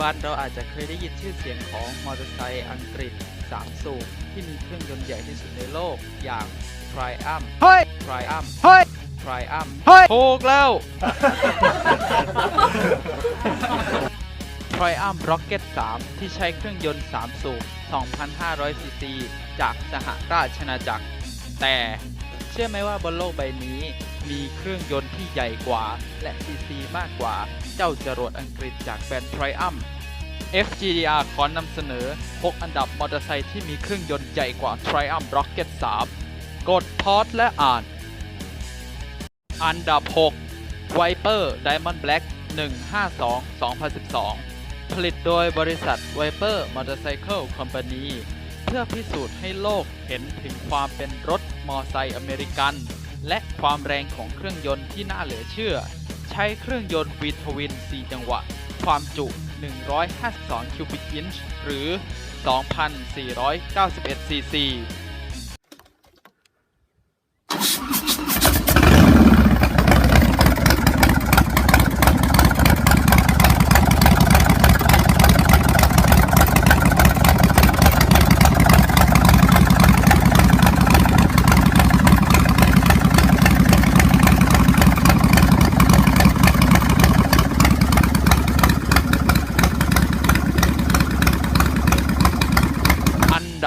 บันเราอาจจะเคยได้ยินชื่อเสียงของมอเตอร์ไซค์อังกฤษ 3 สูบที่มีเครื่องยนต์ใหญ่ที่สุดในโลกอย่าง Triumph เฮ้ย Triumph เฮ้ย Triumph เฮ้ยถูกแล้ว Triumph Rocket 3 ที่ใช้เครื่องยนต์ 3 สูบ 2,500 ซีซี จากสหราชอาณาจักร แต่เชื่อไหมว่าบนโลกใบนี้มีเครื่องยนต์ที่ใหญ่กว่า และซีซีมากกว่า เจ้าจรวดอังกฤษจากแบรนด์ Triumph FGDR ขอนำเสนอ 6 อันดับมอเตอร์ไซค์ที่มีเครื่องยนต์ใหญ่กว่า Triumph Rocket 3 กดพอดและอ่าน อันดับ 6 Viper Diamond Black 152 2012 ผลิตโดยบริษัท Viper Motorcycle Company เพื่อพิสูจน์ให้โลกเห็นถึงความเป็นรถมอไซค์อเมริกัน และความแรงของเครื่องยนต์ที่น่าเหลือเชื่อ ใช้เครื่องยนต์วีทวิน 4 จังหวะ ความจุ 152 คิวบิกอินช์หรือ 2,491 ซีซี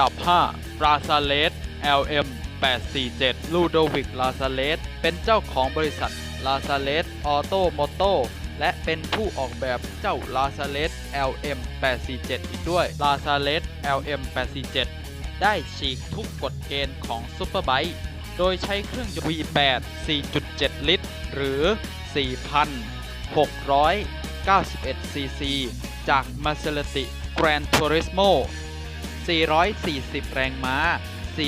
ดับ5 r a z a l e s LM 847 ลูโดวิก ลาซาเลส เป็นเจ้าของบริษัท ลาซาเลส ออโตโมโต และเป็นผู้ออกแบบเจ้า ลาซาเลส LM 847 อีกด้วย ลาซาเลส LM 847 ได้ฉีกทุกกฎเกณฑ์ของซูเปอร์ไบค์โดยใช้เครื่องยนต์ V8 4.7 ลิตร หรือ 4,691 ซีซี จาก Maserati Gran Turismo 440 แรงม้า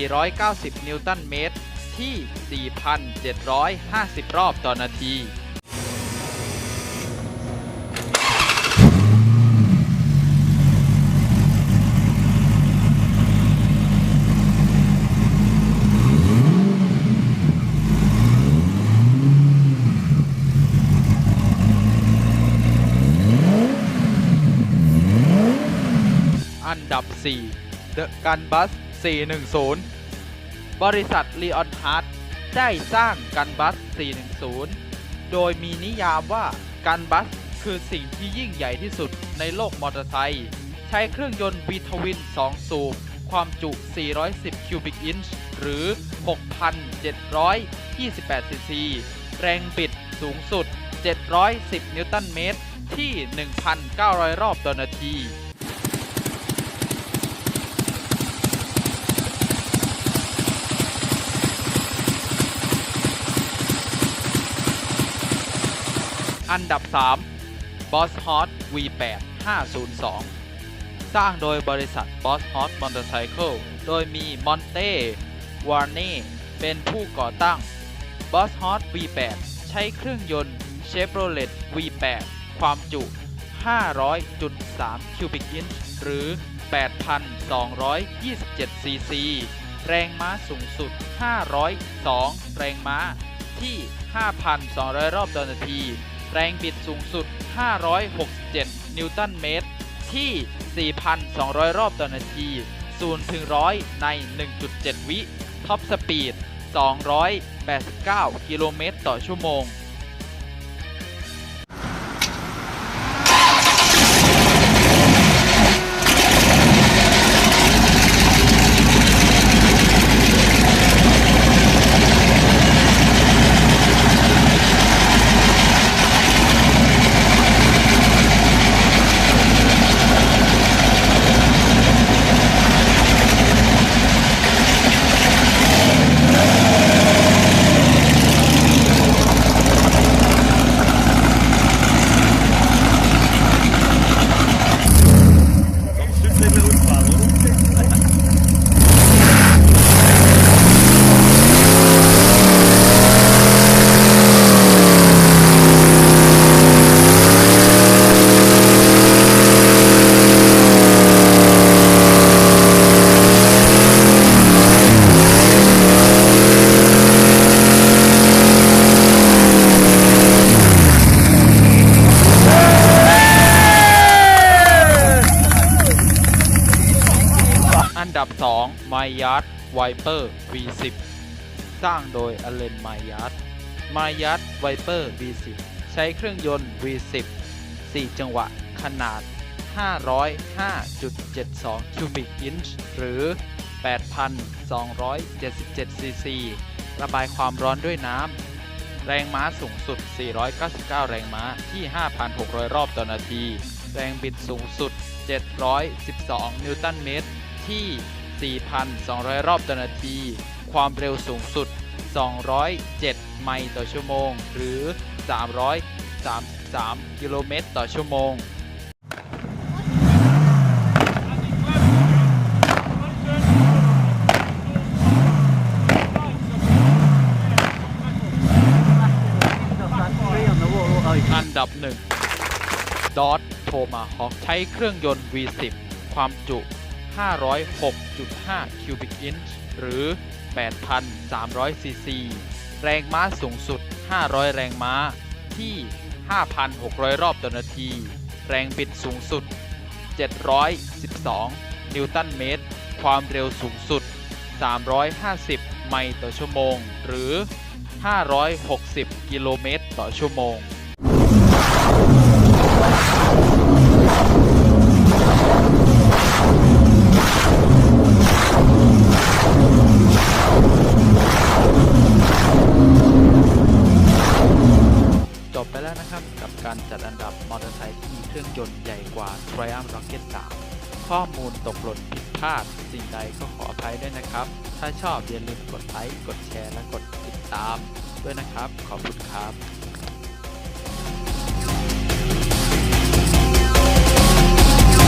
490 นิวตันเมตร ที่ 4,750 รอบต่อนาทีอันดับ 4 The Gun Bus 410 บริษัท Leon Hart ได้สร้างกันบัส 410 โดยมีนิยามว่ากันบัสคือสิ่งที่ยิ่งใหญ่ที่สุดในโลกมอเตอร์ไซค์ใช้เครื่องยนต์ V Twin 2สูบ ความจุ 410 คิวบิกอินช์หรือ 6,728 ซีซี แรงบิดสูงสุด 710 นิวตันเมตร ที่ 1,900 รอบต่อนาที อันดับ 3 Boss Hot V8 502 สร้างโดยบริษัท Boss Hot Motorcycle โดยมี Monte w a r n e เป็นผู้ก่อตั้ง Boss Hot V8 ใช้เครื่องยนต์ Chevrolet V8 ความจุ 500.3 คิวบิกอินช์หรือ 8,227 ซีซี แรงม้าสูงสุด 502 แรงม้าที่ 5,200 รอบต่อนาที แรงบิดสูงสุด 567 นิวตันเมตร ที่ 4,200 รอบต่อนาที 0 ถึง 100 ใน 1.7 วิ ท็อปสปีด 289 กิโลเมตรต่อชั่วโมง 2. m y y a r d Viper V10 สร้างโดยอเลน m y y a r d m y y a r d Viper V10 ใช้เครื่องยนต์ V10 4 จังหวะขนาด 505.72 cubic inch หรือ 8,277 cc ระบายความร้อนด้วยน้ำ แรงม้าสูงสุด 499 แรงม้าที่ 5,600 รอบต่อนาที แรงบิดสูงสุด 712 นิวตันเมตร ที่ 4,200 รอบต่อนาที ความเร็วสูงสุด 207 ไมล์ต่อชั่วโมง หรือ 333 กิโลเมตรต่อชั่วโมงอันดับ1ดอ t โทมาฮอ k ใช้เครื่องยนต์ V10 ความจุ 506.5 คิวบิกอินช์หรือ 8,300 ซีซี แรงม้าสูงสุด 500 แรงม้าที่ 5,600 รอบต่อนาที แรงบิดสูงสุด 712 นิวตันเมตร ความเร็วสูงสุด 350 ไมล์ต่อชั่วโมง หรือ 560 กิโลเมตรต่อชั่วโมง ข้อมูลตกหล่นผิดพลาดสิ่งใดก็ขออภัยด้วยนะครับ ถ้าชอบอย่าลืมกดไลค์ กดแชร์ และกดติดตามด้วยนะครับ ขอบคุณครับ